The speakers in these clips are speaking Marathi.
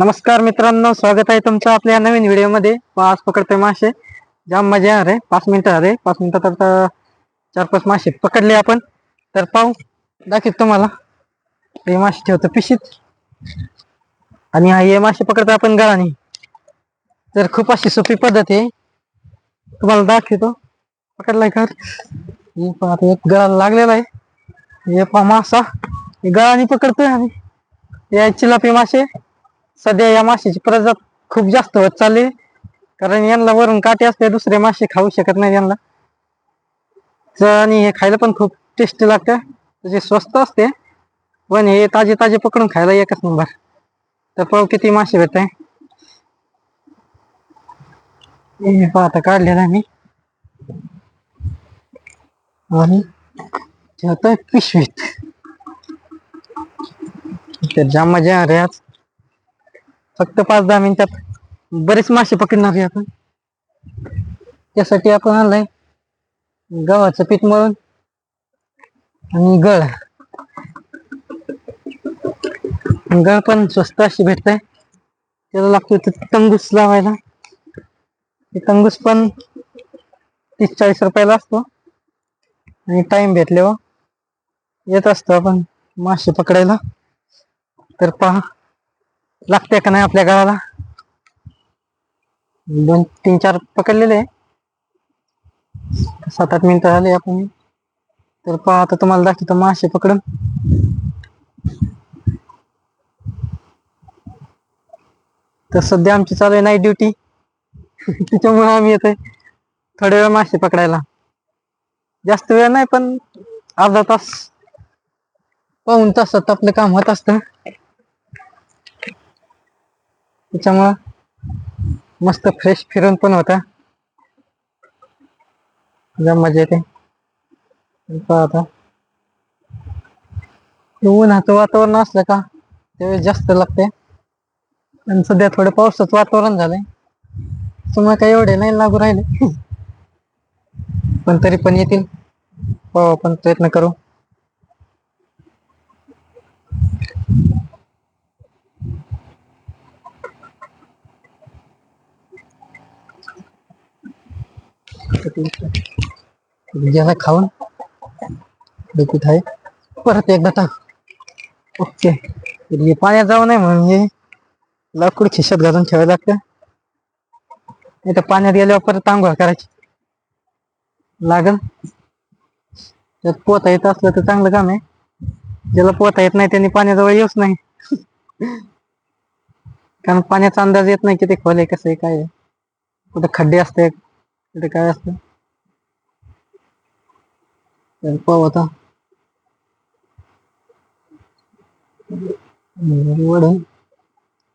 नमस्कार मित्रांनो स्वागत आहे तुमचं आपल्या नवीन व्हिडिओमध्ये. आज पकडतोय मासे. जाम मजा अरे पाच मिनिटं अरे पाच मिनिटात आता चार पाच मासे पकडले आपण. तर पाहू दाखवत तुम्हाला. हे मासे ठेवतो पिशीत. आणि हा हे मासे पकडतो आपण गळाने तर खूप अशी सोपी पद्धत आहे. तुम्हाला दाखवतो. पकडलाय कर हे पहा आता एक गळाला लागलेला आहे. हे पहा मासा. गळाने पकडतोय आणि या चिलापी मासे. सध्या या माशीची प्रजात खूप जास्त होत चालली कारण यांना वरून काटे असते दुसरे मासे खाऊ शकत नाही यांना. तर आणि हे खायला पण खूप टेस्टी लागतं. त्याचे स्वस्त असते पण हे ताजे ताजे पकडून खायला एकच नंबर तर पाहू किती मासे भेट आहे. हे काढलेला मी. आणि ठेवतोय पिशवीत. तर जाम मजा येणार आहे आज फक्त पाच दहा मिनिटात बरेच मासे पकडणार आहे आपण. त्यासाठी आपण आणलाय गव्हाचं पीठ मळून आणि गळ. गळ पण स्वस्त अशी भेटत त्याला लागतो ते तंगूस लावायला. ते तंगूस पण तीस चाळीस रुपयाला असतो. आणि टाइम भेटल्यावर येत असतो आपण मासे पकडायला. तर पहा. लागते का नाही आपल्या गावाला? दोन तीन चार पकडलेले. आहे. सात आठ मिनिटं झाले आपण. तर पहा आता तुम्हाला दाखवतो मासे पकडून. तर सध्या आमची चालू आहे नाईट ड्युटी त्याच्यामुळे आम्ही येतोय थोड्या वेळ मासे पकडायला. जास्त वेळ नाही पण अर्धा तास पाऊन तासात आपलं काम होत असतं. त्याच्यामुळं मस्त फ्रेश फिरून पण होता. जम मजा येते. आता. उन्हाचं वातावरण असलं का त्यावेळेस जास्त लागते. आणि सध्या थोडं पावसाचं वातावरण झालंय. तुम्हाला काही एवढे नाही लागू राहिले. पण तरी पण येतील. पाहू आपण प्रयत्न करू. ज्याला खाऊन लिक्विड आहे परत एकदा टाक. ओके. हे पाण्यात जाऊ नये म्हणून हे लाकूड खिशात घालून ठेवायला लागतं. नाही तर पाण्यात गेल्यावर परत आंघोळ करायची. लागल. त्यात पोहता येत असलं तर चांगलं काम आहे. ज्याला पोहता येत नाही त्यांनी पाण्याजवळ येऊच नाही. कारण पाण्याचा अंदाज येत नाही किती खोल आहे कसं आहे काय आहे. कुठं खड्डे असते कुठे काय असतं? तर पाहू आता. वडून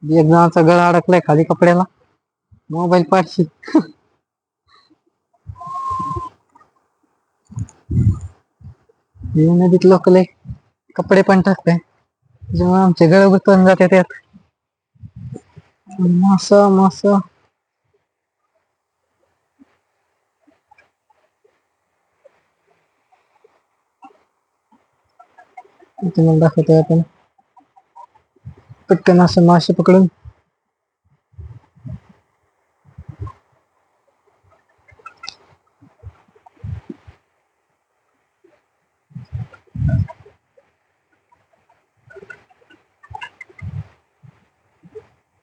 एक जणाचा गळा अडकलाय खाली कपड्याला. मोबाईल पाठशी. नदीत लोक लय कपडे पण टाकताय. जेव्हा आमचे गळ गुतून जाते त्यात मासा मासा तुम्हाला दाखवतोय आपण पटकन असं मासे पकडून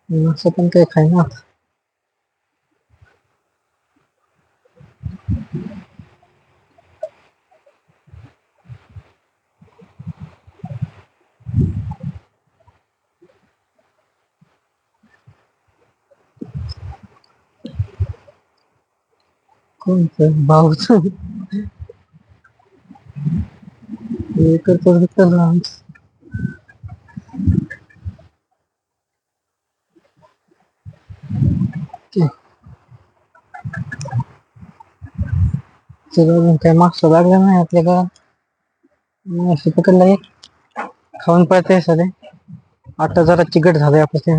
मासे पण काही खायना कोणतं? भाऊच करतो त्याला चला अजून काय मागचं लागलं नाही आपल्याला मासे पकडला एक. खाऊन पळते सगळे. आता जरा चिकट झालंय आपल्या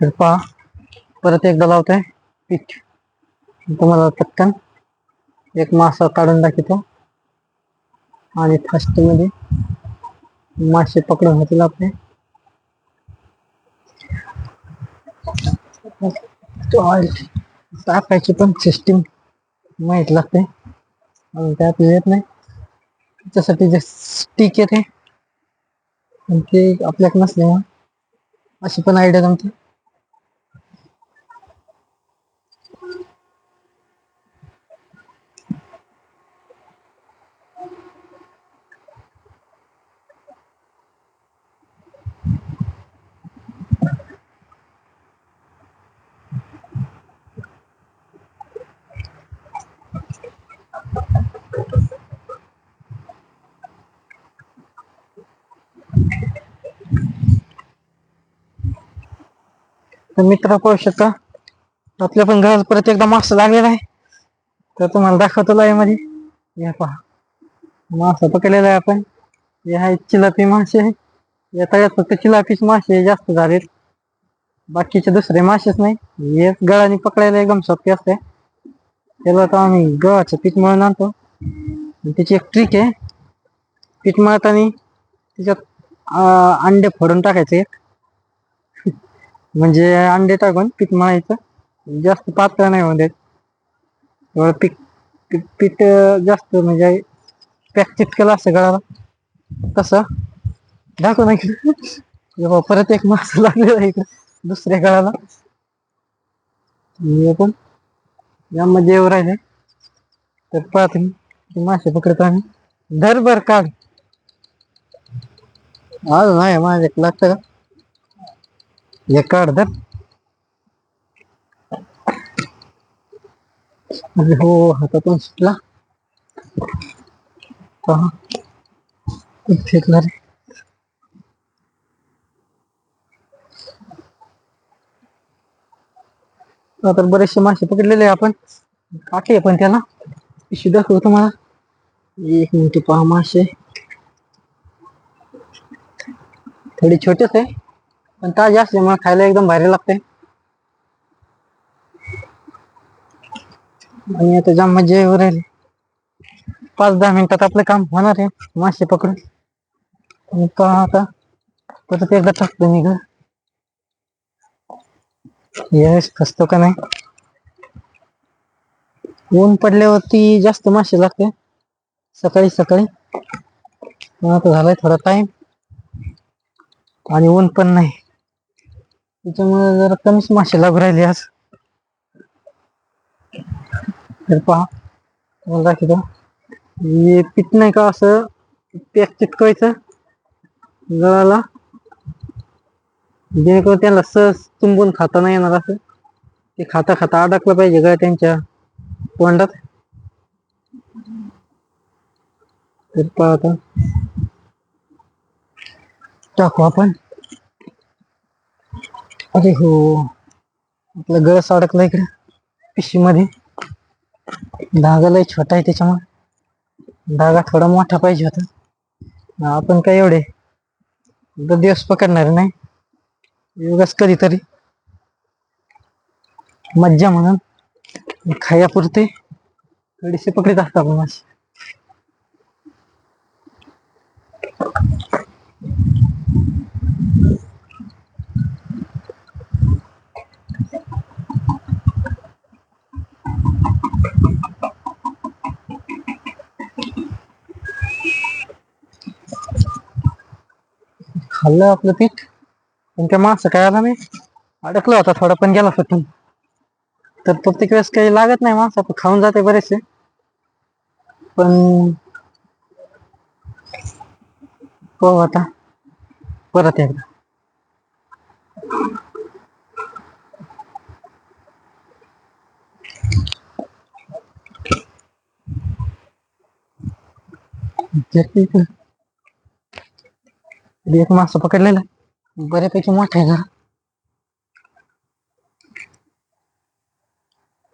तर पहा. परत एकदा लावतोय. पीठ. तुम्हाला पटकन. एक मासा काढून दाखवतो आणि फास्टमध्ये मासे पकडून होतील आपले टाकायची पण सिस्टीम माहीत लागते. आणि त्यात येत नाही. त्याच्यासाठी जे स्टिक येते. ते आपल्याकडे नसल्यामुळे अशी पण आयडिया जमते. तर मित्र पाहू शकता. आपल्या पण घरात परत एकदा मासा लागलेला आहे. तर तुम्हाला दाखवतो लाईव्हमध्ये या पहा. मासा पकडलेला आहे आपण. हे आहे चिलापी मासे. आहे या तळ्यात फक्त चिलापीच मासे जास्त झालेत. बाकीचे दुसरे मासेच नाही. हे गळाने पकडायला एकदम सोपे असते. त्याला तर आम्ही गव्हाचं पीठ मळून आणतो. त्याची एक ट्रिक आहे. पीठ मळताना त्याच्यात अंडे फोडून टाकायचे. एक म्हणजे अंडे टाकून पीठ मळायचं. जास्त पातळ नाही होऊन देत. पीठ पीठ जास्त म्हणजे पॅक चिटकेलं असं गळाला तसं. दाखव नाही परत एक मास लागलेला आहे दुसऱ्या गळाला हे पण. यामध्ये येऊ राहिले तर पाहत मी. मासे पकडतो आम्ही. धर बर काढ. अजून आहे माझ्या लागतं का? एक काढ अरे हो हातातून सुटला पहा खूप फेकला रे बरेचसे मासे पकडलेले आपण काटे पण त्याला पिशवी दाखवतो मला एक मिनिट पहा मासे थोडी छोटेच आहे पण ताजी असल्यामुळे खायला एकदम भारी लागते आणि आता जाम मजा येऊ राहिली. पाच दहा मिनिटात आपलं काम होणार आहे मासे पकडून. आता परत एकदा टाकतो मी ग यश फसतो का नाही? ऊन पडल्यावरती जास्त मासे लागते. सकाळी सकाळी. आता झालाय थोडा टाइम आणि ऊन पण नाही. त्याच्यामुळे जरा कमीच मासे लागू राहिले आज. तर पहा तुम्हाला दाखवतो. हे पीठ नाही का असं पॅक चिटकवायचं गळाला? जेणेकरून त्यांना सहज तुंबून खाता नाही येणार असं. ते खाता खाता अडकलं पाहिजे गळ्या त्यांच्या तोंडात. तर पहा आता. टाकू आपण. अरे हो. आपला गळस अडकला इकडे पिशवी मध्ये धागा लय छोटा आहे त्याच्यामुळे. धागा थोडा मोठा पाहिजे होता. आपण काय एवढे? एकदा दिवस पकडणार नाही. योगाच कधीतरी. मज्जा म्हणून. खायापुरते. थोडीशी पकडीत असतात आपण मासे खाल्लं आपलं पीठ. पण त्या माणसं काय आला होता थोडा पण गेला सुटून तर प्रत्येक वेळेस काही लागत नाही माणसं आपण खाऊन जाते बरेचसे. पण हो आता. परत एकदा. घेतली इकडं. एक मासा पकडलेला. बऱ्यापैकी मोठा आहे जरा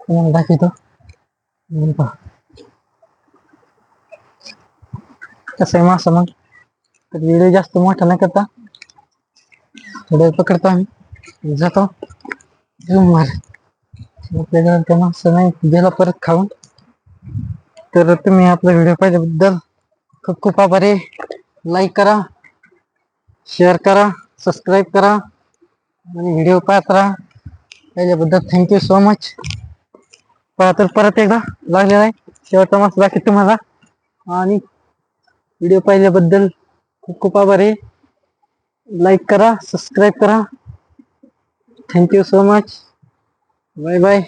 तुम्हाला दाखवतो. कसं आहे मासा मग? विडिओ व्हिडिओ जास्त मोठा नाही करता. थोडं पकडतो आम्ही. जातो. घेऊन त्या मासा नाही. गेला परत खाऊन. तर तुम्ही आपला व्हिडिओ पाहिल्याबद्दल खूप खूप आभारी लाईक करा. शेअर करा सबस्क्राईब करा आणि व्हिडिओ पाहत राहा. त्याच्याबद्दल थँक्यू सो मच तर परत एकदा लागलेला आहे. शेवटचा मस्त बाकी तुम्हाला. आणि व्हिडिओ पाहिल्याबद्दल खूप खूप आभार आहे. लाईक करा सबस्क्राईब करा. Thank you so much bye bye